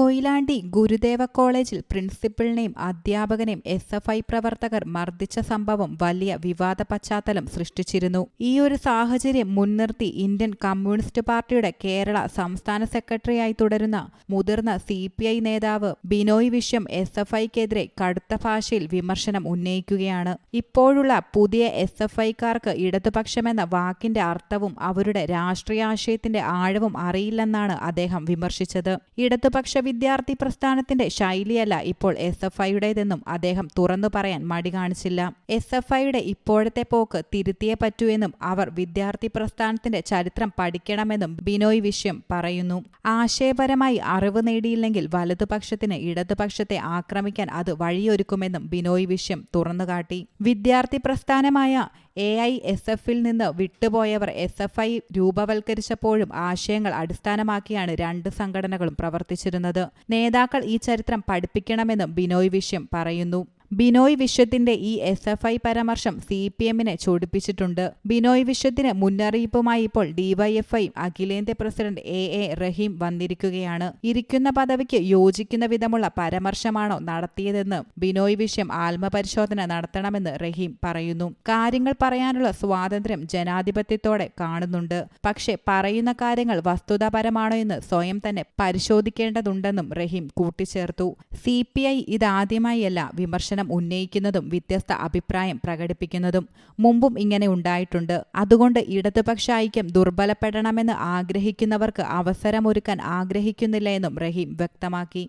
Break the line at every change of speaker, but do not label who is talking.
കൊയിലാണ്ടി ഗുരുദേവ കോളേജിൽ പ്രിൻസിപ്പലിനെയും അധ്യാപകനെയും എസ് എഫ് ഐ പ്രവർത്തകർ മർദ്ദിച്ച സംഭവം വലിയ വിവാദ പശ്ചാത്തലം സൃഷ്ടിച്ചിരുന്നു. ഈ ഒരു സാഹചര്യം മുൻനിർത്തി ഇന്ത്യൻ കമ്മ്യൂണിസ്റ്റ് പാർട്ടിയുടെ കേരള സംസ്ഥാന സെക്രട്ടറിയായി തുടരുന്ന മുതിർന്ന സി പി ഐ നേതാവ് ബിനോയ് വിശ്വം എസ് എഫ് ഐക്കെതിരെ കടുത്ത ഭാഷയിൽ വിമർശനം ഉന്നയിക്കുകയാണ്. ഇപ്പോഴുള്ള പുതിയ എസ് എഫ് ഐക്കാർക്ക് ഇടതുപക്ഷമെന്ന വാക്കിന്റെ അർത്ഥവും അവരുടെ രാഷ്ട്രീയാശയത്തിന്റെ ആഴവും അറിയില്ലെന്നാണ് അദ്ദേഹം വിമർശിച്ചത്. ഇടതുപക്ഷ വിദ്യാർത്ഥി പ്രസ്ഥാനത്തിന്റെ ശൈലിയല്ല ഇപ്പോൾ എസ് എഫ് ഐയുടേതെന്നും അദ്ദേഹം തുറന്നു പറയാൻ മടി കാണിച്ചില്ല. എസ് എഫ് ഐയുടെ ഇപ്പോഴത്തെ പോക്ക് തിരുത്തിയേ പറ്റൂ എന്നും അവർ വിദ്യാർത്ഥി പ്രസ്ഥാനത്തിന്റെ ചരിത്രം പഠിക്കണമെന്നും ബിനോയ് വിഷയം പറയുന്നു. ആശയപരമായി അറിവ് നേടിയില്ലെങ്കിൽ വലതുപക്ഷത്തിന് ഇടതുപക്ഷത്തെ ആക്രമിക്കാൻ അത് വഴിയൊരുക്കുമെന്നും ബിനോയ് വിഷയം തുറന്നുകാട്ടി. വിദ്യാർത്ഥി പ്രസ്ഥാനമായ എ ഐ എസ് എഫിൽ നിന്ന് വിട്ടുപോയവർ എസ് എഫ് ഐ രൂപവൽക്കരിച്ചപ്പോഴും ആശയങ്ങൾ അടിസ്ഥാനമാക്കിയാണ് രണ്ട് സംഘടനകളും പ്രവർത്തിച്ചിരുന്നത്. നേതാക്കൾ ഈ ചരിത്രം പഠിപ്പിക്കണമെന്നും ബിനോയ് വിഷ്യം പറയുന്നു. ബിനോയ് വിശ്വത്തിന്റെ ഈ എസ് എഫ് ഐ പരാമർശം സി പി എമ്മിനെ ചൊടിപ്പിച്ചിട്ടുണ്ട്. ബിനോയ് വിശ്വത്തിന് മുന്നറിയിപ്പുമായി ഇപ്പോൾ ഡിവൈഎഫ്ഐ അഖിലേന്ത്യാ പ്രസിഡന്റ് എ എ റഹീം വന്നിരിക്കുകയാണ്. ഇരിക്കുന്ന പദവിക്ക് യോജിക്കുന്ന വിധമുള്ള പരാമർശമാണോ നടത്തിയതെന്ന് ബിനോയ് വിശ്വം ആത്മപരിശോധന നടത്തണമെന്ന് റഹീം പറയുന്നു. കാര്യങ്ങൾ പറയാനുള്ള സ്വാതന്ത്ര്യം ജനാധിപത്യത്തോടെ കാണുന്നുണ്ട്. പക്ഷേ പറയുന്ന കാര്യങ്ങൾ വസ്തുതാപരമാണോ എന്ന് സ്വയം തന്നെ പരിശോധിക്കേണ്ടതുണ്ടെന്നും റഹീം കൂട്ടിച്ചേർത്തു. സി പി ഐ ഇതാദ്യമായല്ല വിമർശനം ഉന്നയിക്കുന്നതും വ്യത്യസ്ത അഭിപ്രായം പ്രകടിപ്പിക്കുന്നതും മുമ്പും ഇങ്ങനെ ഉണ്ടായിട്ടുണ്ട്. അതുകൊണ്ട് ഇടതുപക്ഷ ഐക്യം ദുർബലപ്പെടണമെന്ന് ആഗ്രഹിക്കുന്നവർക്ക് അവസരമൊരുക്കാൻ ആഗ്രഹിക്കുന്നില്ല എന്നും റഹീം വ്യക്തമാക്കി.